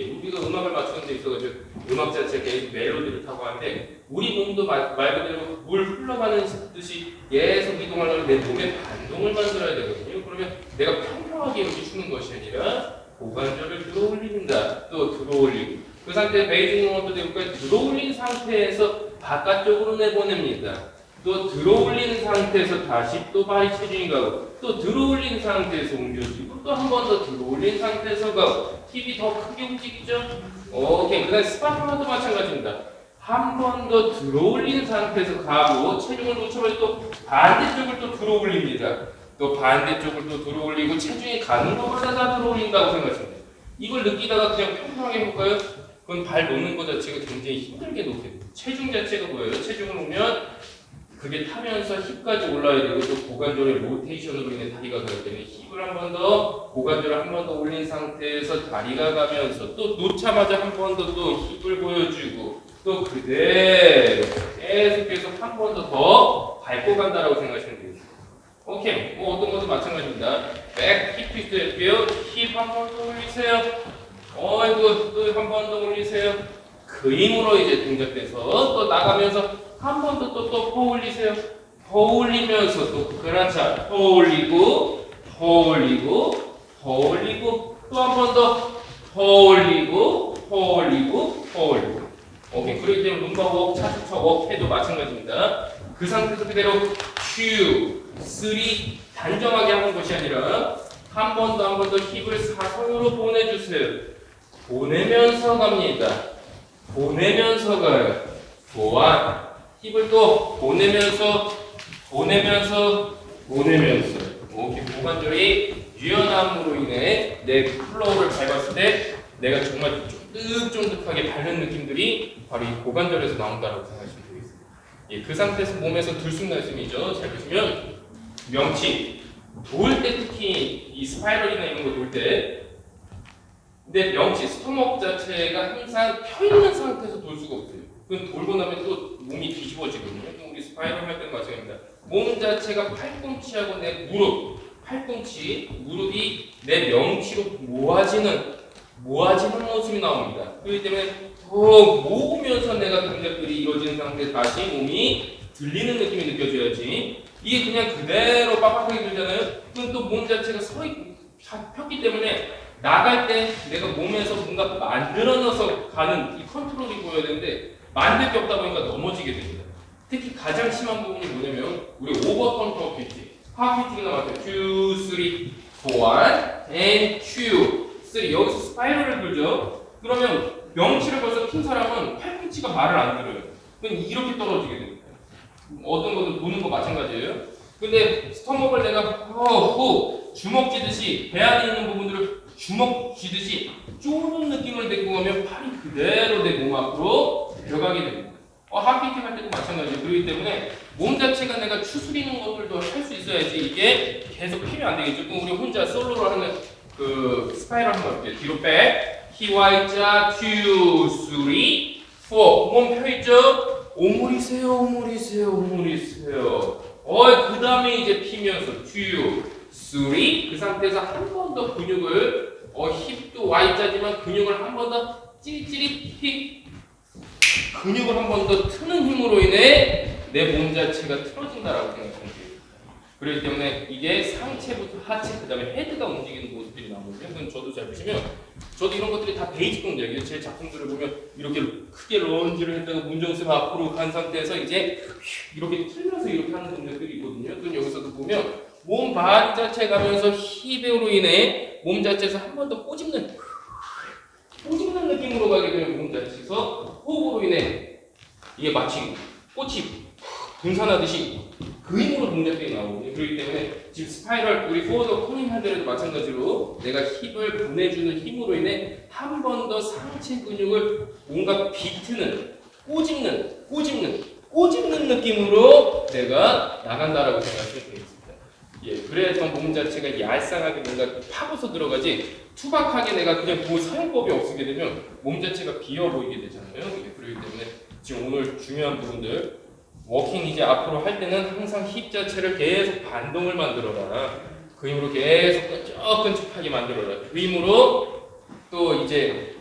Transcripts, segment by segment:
예, 우리가 음악을 맞추는 데 있어가지고 음악 자체가 멜로디를 타고 하는데 우리 몸도 말, 말 그대로 물 흘러가는 듯이 계속 이동하려면 내 몸의 반동을 만들어야 되거든요. 그러면 내가 평평하게 이렇게 추는 것이 아니라 고관절을 들어 올린다. 또 들어 올리고 그 상태 베이징 응원도 되고 들어 올린 상태에서 바깥쪽으로 내보냅니다. 또 들어 올린 상태에서 다시 또 바이 체중이 가고 또 들어 올린 상태에서 옮겨지고 또 한 번 더 들어 올린 상태에서 가고 힙이 더 크게 움직이죠? 오케이 그 다음에 스파르마도 마찬가지입니다 한 번 더 들어 올린 상태에서 가고 체중을 놓쳐버리고 또 반대쪽을 또 들어 올립니다 또 반대쪽을 또 들어 올리고 체중이 가는 것마다 다 들어 올린다고 생각하시면 돼요 이걸 느끼다가 그냥 평평하게 해볼까요? 그건 발 놓는 것 자체가 굉장히 힘들게 놓게 돼요 체중 자체가 뭐예요? 체중을 놓으면 그게 타면서 힙까지 올라야 되고 또 고관절의 로테이션으로 인해 다리가 가기 때문에 힙을 한 번 더 고관절을 한 번 더 올린 상태에서 다리가 가면서 또 놓자마자 한 번 더 또 힙을 보여주고 또 그대로 계속 계속 한번 더 더 밟고 간다라고 생각하시면 되겠습니다. 오케이 뭐 어떤 것도 마찬가지입니다. 백 힙 트위스트 할게요. 힙 한 번 더 올리세요. 어이구 또 한 번 더 올리세요. 그 힘으로 이제 동작돼서 또 나가면서 한 번 더 또 또 퍼올리세요. 퍼올리면서 또 그렇죠. 퍼올리고 퍼올리고 퍼올리고 또 한 번 더 퍼올리고 퍼올리고 퍼올리고 오케이 그렇기 때문에 룸바웍 차트차 웍 해도 마찬가지입니다. 그 상태에서 그대로 큐, 쓰리 단정하게 하는 것이 아니라 한 번 더 한 번 더 힙을 사선으로 보내주세요. 보내면서 갑니다. 보내면서 가요. 좋아. 힙을 또 보내면서 보내면서 보내면서 오케이 고관절이 유연함으로 인해 내 플로우를 밟았을 때 내가 정말 쫀득쫀득하게 밟는 느낌들이 바로 이 고관절에서 나온다고 생각하시면 되겠습니다. 예, 그 상태에서 몸에서 들쑥날쑥이죠. 잘 보시면 명치 돌 때 특히 이 스파이럴이나 이런 거 돌 때 근데 명치 스토먹 자체가 항상 펴 있는 상태에서 돌 수가 없어요. 그건 돌고 나면 또 몸이 뒤집어지거든요. 또 우리 스파이럴 할 때는 마찬가지입니다. 몸 자체가 팔꿈치하고 내 무릎, 팔꿈치, 무릎이 내 명치로 모아지는 모아지는 모습이 나옵니다. 그렇기 때문에 더 모으면서 내가 동작들이 이루어지는 상태에 다시 몸이 들리는 느낌이 느껴져야지. 이게 그냥 그대로 빡빡하게 들잖아요. 그건 또몸 자체가 서 있, 다 폈기 때문에 나갈 때 내가 몸에서 뭔가 만들어 넣어서 가는 이 컨트롤이 보여야 되는데 만들 게 없다 보니까 넘어지게 됩니다. 특히 가장 심한 부분이 뭐냐면 우리 오버 컨트롤 PT 하피팅이나 맞죠? 2, 3, 4, and 2, 3 여기서 스파이럴을 돌죠. 그러면 명치를 벌써 핀 사람은 팔꿈치가 말을 안 들어요. 그럼 이렇게 떨어지게 됩니다. 어떤 것도 도는 거 마찬가지예요. 근데 스톱업을 내가 후 주먹 쥐듯이 배 안에 있는 부분들을 주먹 쥐듯이 쪼는 느낌을 내고 가면 팔이 그대로 내 몸 앞으로 들어가게 됩니다. 어, 하피팅 할 때도 마찬가지예요. 그렇기 때문에 몸 자체가 내가 추스리는 것들도 할 수 있어야지 이게 계속 피면 안 되겠죠. 그럼 우리 혼자 솔로로 하는 그 스파이럴 한번 볼게요. 뒤로 백, 히와이자, 튜, 쓰리, 포. 몸 펴있죠? 오므리세요, 오므리세요, 오므리세요. 어, 그 다음에 이제 피면서 튜, 쓰리. 그 상태에서 한 번 더 근육을, Y자지만 근육을 한 번 더 찌릿찌릿 힙. 근육을 한 번 더 트는 힘으로 인해 내 몸 자체가 틀어진다라고 생각하면 돼요. 그렇기 때문에 이게 상체부터 하체, 그 다음에 헤드가 움직이는 모습들이 나오거든요. 그건 저도 잘 보시면, 저도 이런 것들이 다 베이직 동작이에요. 제 작품들을 보면 이렇게 크게 런지를 했다가 문정수 앞으로 간 상태에서 이제 이렇게 틀면서 이렇게 하는 동작들이 있거든요. 그건 여기서도 보면 몸 바디 자체 가면서 힙으로 인해 몸 자체에서 한 번 더 꼬집는 느낌으로 가게 되면 몸 자체에서 호흡으로 인해 이게 마치 꽃이 분산하듯이 그 힘으로 동작들이 나오거든요. 그렇기 때문에 지금 스파이럴 우리 포워드 코닝 할 때도 마찬가지로 내가 힙을 보내주는 힘으로 인해 한 번 더 상체 근육을 뭔가 비트는 꼬집는 꼬집는 꼬집는 느낌으로 내가 나간다라고 생각하시면 되겠습니다. 예, 그래야지 몸 자체가 얄쌍하게 뭔가 파고서 들어가지 투박하게 내가 그냥 그 사용법이 없게 되면 몸 자체가 비어 보이게 되잖아요. 예, 그렇기 때문에 지금 오늘 중요한 부분들 워킹 이제 앞으로 할 때는 항상 힙 자체를 계속 반동을 만들어라. 그 힘으로 계속 끈적끈적하게 만들어라. 그 힘으로 또 이제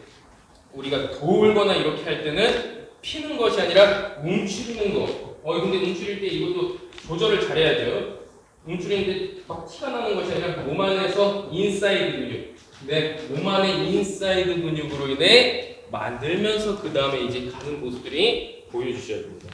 우리가 돌거나 이렇게 할 때는 피는 것이 아니라 움츠리는 거. 어 근데 움츠릴 때 이것도 조절을 잘해야 돼요. 움츠리는데 막 티가 나는 것이 아니라 몸 안에서 인사이드 근육. 네, 몸 안의 인사이드 근육으로 인해 만들면서 그 다음에 이제 가는 모습들이 보여주셔야 됩니다.